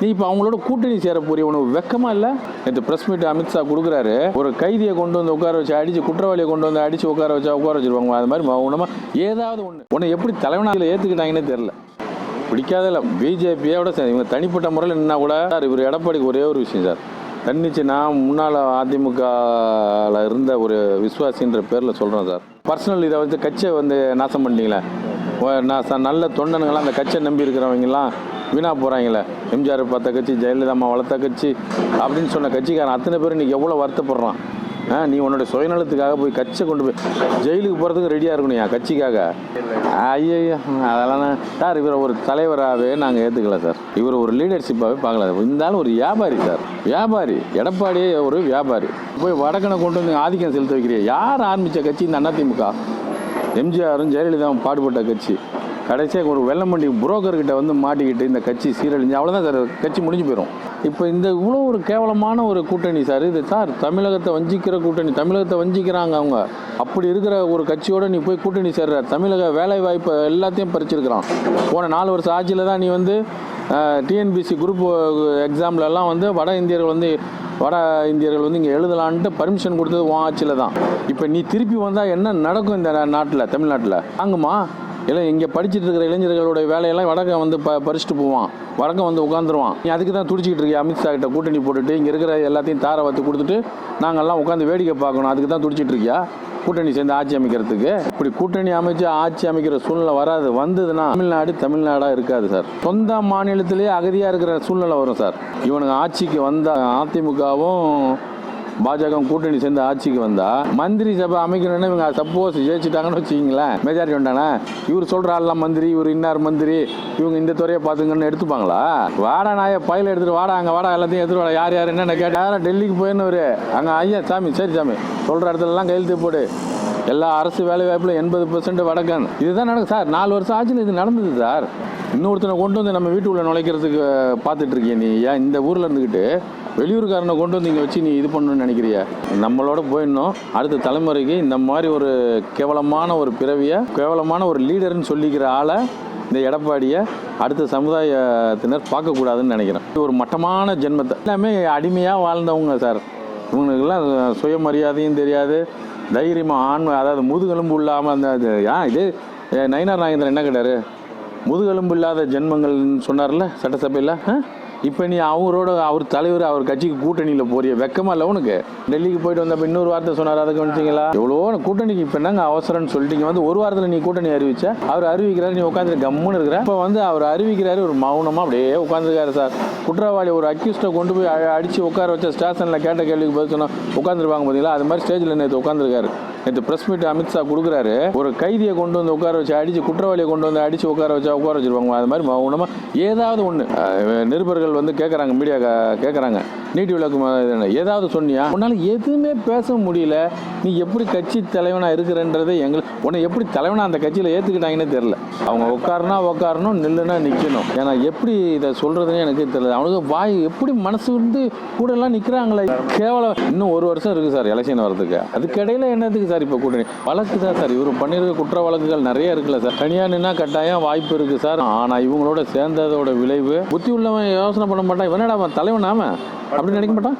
நீ இப்போ அவங்களோட கூட்டணி சேர போறிய உனக்கு வெக்கமா இல்லை? நேற்று ப்ரெஸ் மீட் அமித்ஷா கொடுக்குறாரு. ஒரு கைதியை கொண்டு வந்து உட்கார வச்சு அடிச்சு குற்றவாளியை கொண்டு வந்து அடிச்சு உட்கார வச்சா உட்கார வச்சிருவாங்க. அது மாதிரி மௌனமா ஏதாவது ஒன்று உன்னை எப்படி தலைவனாக ஏற்றுக்கிட்டாங்கன்னே தெரில பிடிக்காதில்ல பிஜேபியோட சார் இவங்க தனிப்பட்ட முறையில் நின்னா கூட சார் இவர் எடப்பாடிக்கு ஒரே ஒரு விஷயம் சார். தன்னிச்சு நான் முன்னால் அதிமுகவில் இருந்த ஒரு விசுவாசின்ற பேரில் சொல்கிறேன் சார். பர்சனல் இதை வந்து கட்சியை வந்து நாசம் பண்ணிட்டீங்களே? நான் நல்ல தொண்டனுங்களாம் அந்த கட்சியை நம்பி இருக்கிறவங்கலாம் வீணாக போகிறாங்களே எம்ஜிஆர் பார்த்த கட்சி ஜெயலலிதா அம்மா வளர்த்த கட்சி அப்படின்னு சொன்ன கட்சிக்காரன் அத்தனை பேர் இன்றைக்கி எவ்வளோ வருத்தப்படுறான்? ஆ நீ உன்னோட சுயநலத்துக்காக போய் கட்சியை கொண்டு போய் ஜெயிலுக்கு போகிறதுக்கு ரெடியாக இருக்கணும் என் கட்சிக்காக? ஐயோ அதெல்லாம் சார் இவரை ஒரு தலைவராகவே நாங்கள் ஏற்றுக்கல சார். இவர் ஒரு லீடர்ஷிப்பாகவே பார்க்கல இருந்தாலும் ஒரு வியாபாரி சார். வியாபாரி எடப்பாடியே ஒரு வியாபாரி. போய் வடக்கனை கொண்டு வந்து ஆதிக்கம் செலுத்த வைக்கிறிய. யார் ஆரம்பித்த கட்சி இந்த அதிமுக எம்ஜிஆரும் ஜெயலலிதாவும் பாடுபட்ட கட்சி. கடைசியாக ஒரு வெள்ளமண்டி புரோக்கர்கிட்ட வந்து மாட்டிக்கிட்டு இந்த கட்சி சீரழிஞ்சு அவ்வளோதான் சார் கட்சி முடிஞ்சு போயிடும் இப்போ இந்த இவ்வளோ ஒரு கேவலமான ஒரு கூட்டணி சார் இது சார் தமிழகத்தை வஞ்சிக்கிற கூட்டணி தமிழகத்தை வஞ்சிக்கிறாங்க அவங்க. அப்படி இருக்கிற ஒரு கட்சியோட நீ போய் கூட்டணி சேர்ற தமிழக வேலை வாய்ப்பு எல்லாத்தையும் பறிச்சிருக்கிறான். போன நாலு வருஷம் ஆட்சியில் தான் நீ வந்து டிஎன்பிசி குரூப் எக்ஸாம்லலாம் வந்து வட இந்தியர்கள் வந்து வட இந்தியர்கள் வந்து இங்கே எழுதலான்ட்டு பர்மிஷன் கொடுத்தது உன் ஆட்சியில் தான். இப்போ நீ திருப்பி வந்தால் என்ன நடக்கும் இந்த நாட்டில் தமிழ்நாட்டில்? வாங்குமா? இல்லை இங்கே படிச்சுட்டு இருக்கிற இளைஞர்களோட வேலையெல்லாம் வடக்க வந்து ப பறிச்சுட்டு போவான். வடக்கம் வந்து உட்காந்துருவான் நீ அதுக்கு தான் துடிச்சிக்கிட்டு இருக்கிய? அமித்ஷா கிட்ட கூட்டணி போட்டுட்டு இங்கே இருக்கிற எல்லாத்தையும் தாரை வத்து கொடுத்துட்டு நாங்கள்லாம் உட்காந்து வேடிக்கை பார்க்கணும். அதுக்கு தான் துடிச்சிட்டு இருக்கியா? கூட்டணி சேர்ந்து ஆட்சி அமைக்கிறதுக்கு. இப்படி கூட்டணி அமைச்சு ஆட்சி அமைக்கிற சூழ்நிலை வராது. வந்ததுன்னா தமிழ்நாடு தமிழ்நாடாக இருக்காது சார். சொந்த மாநிலத்திலேயே அகதியாக இருக்கிற சூழ்நிலை வரும் சார். இவனுங்க ஆட்சிக்கு வந்த அதிமுகவும் பாஜக கூட்டணி சேர்ந்து ஆட்சிக்கு வந்தா மந்திரி சபை அமைக்கணும்னு இவங்க சப்போஸ் ஜெயிச்சிட்டாங்கன்னு வச்சுக்கிங்களேன் மெஜாரிட்டி வந்தானே இவர் சொல்ற ஆள்லாம் மந்திரி இவர் இன்னார் மந்திரி இவங்க இந்த துறையை பார்த்துங்கன்னு எடுத்துப்பாங்களா? வாடா நாய பையில எடுத்துட்டு வாடா அங்கே வாடா எல்லாத்தையும் எடுத்துட்டு வாடா யார் யார் என்னென்ன கேட்டா யாரும் டெல்லிக்கு போயின்னு அங்கே ஐயா சாமி சரி சாமி சொல்ற இடத்துலலாம் கையெழுத்து போடு. எல்லா அரசு வேலை வாய்ப்புல எண்பது பெர்சன்ட் வடக்கன். இதுதான் நடக்கும் சார் நாலு வருஷம் ஆச்சுன்னு இது நடந்தது சார். இன்னொருத்தனை கொண்டு வந்து நம்ம வீட்டுக்குள்ள நுழைக்கிறதுக்கு பார்த்துட்டு இருக்கிய நீ. ஏன் இந்த ஊரில் இருந்துக்கிட்டு வெளியூர்காரனை கொண்டு வந்து இங்கே வச்சு நீ இது பண்ணணும்னு நினைக்கிறிய? நம்மளோட போயிடணும். அடுத்த தலைமுறைக்கு இந்த மாதிரி ஒரு கேவலமான ஒரு பிறவியை கேவலமான ஒரு லீடர்னு சொல்லிக்கிற ஆளை இந்த எடப்பாடியை அடுத்த சமுதாயத்தினர் பார்க்கக்கூடாதுன்னு நினைக்கிறேன். ஒரு மட்டமான ஜென்மத்தை. எல்லாமே அடிமையாக வாழ்ந்தவங்க சார். இவங்களுக்கெல்லாம் சுயமரியாதையும் தெரியாது. தைரியமாக ஆண்மை அதாவது முதுகெலும்பு இல்லாமல் அந்த ஏன் இது நயினார் நாகேந்திரன் என்ன கேட்டார்? முதுகெலும்பு இல்லாத ஜென்மங்கள்னு சொன்னார்ல சட்டசபையில் இப்போ நீ அவரோட அவர் தலைவர் அவர் கட்சிக்கு கூட்டணியில் போறிய. வெக்கமா இல்லை உனக்கு? டெல்லிக்கு போயிட்டு வந்தப்ப இன்னொரு வார்த்தை சொன்னார் அதை கவனிச்சிங்களா? எவ்வளோ கூட்டணிக்கு இப்போ என்னங்க அவசரம்னு சொல்லிட்டீங்க வந்து ஒரு வாரத்தில் நீ கூட்டணி அறிவிச்ச? அவர் அறிவிக்கிறாரு நீ உட்காந்து கம்முன்னு இருக்கிற? இப்போ வந்து அவர் அறிவிக்கிறாரு ஒரு மௌனமாக அப்படியே உட்காந்துருக்காரு சார். குற்றவாளி ஒரு அக்யூஸ்டை கொண்டு போய் அடித்து அடிச்சு உட்கார வச்ச ஸ்டேஷனில் கேட்ட கேள்விக்கு பதில் சொன்னால் உட்காந்துருப்பாங்க பார்த்தீங்களா அது மாதிரி ஸ்டேஜில் நேற்று உட்காந்துருக்காரு நேற்று பிரஸ் மீட் அமித்ஷா கொடுக்குறாரு. ஒரு கைதியை கொண்டு வந்து உட்கார வச்சு அடிச்சு குற்றவாளியை கொண்டு வந்து அடிச்சு உட்கார வச்சா உட்கார வச்சிருவாங்க அது மாதிரி மௌனமாக ஏதாவது ஒன்று நிருபர்கள் வந்து கேட்குறாங்க மீடியா கேட்குறாங்க நீட்டி விளக்கு ஏதாவது சொன்னியா? உன்னால் எதுவுமே பேச முடியல. நீ எப்படி கட்சி தலைவனாக இருக்கிறன்றதை எங்களுக்கு உன்னை எப்படி தலைவனாக அந்த கட்சியில் ஏற்றுக்கிட்டாங்கன்னே தெரில அவங்க உட்காருனா உட்காரணும் நில்லுனா நிற்கணும் ஏன்னா எப்படி இதை சொல்கிறதுனே எனக்கு தெரியல. அவனுக்கு வாய் எப்படி மனசு வந்து கூடலாம் நிற்கிறாங்களே கேவலம். இன்னும் ஒரு வருஷம் இருக்குது சார் எலெக்ஷன் வரதுக்கு அதுக்கிடையில் என்னதுக்கு சார் இப்போ கூட்டணி? வழக்கு தான் சார். இவர் பண்ணியிருக்க குற்ற வழக்குகள் நிறைய இருக்குல்ல சார். தனியாக நின்னா கட்டாயம் வாய்ப்பு இருக்குது சார். ஆனால் இவங்களோட சேர்ந்ததோட விளைவு புத்தி உள்ளவன் யோசனை பண்ண மாட்டான். இவனடா அவன் தலைவன் அப்படின்னு நினைக்க மாட்டான்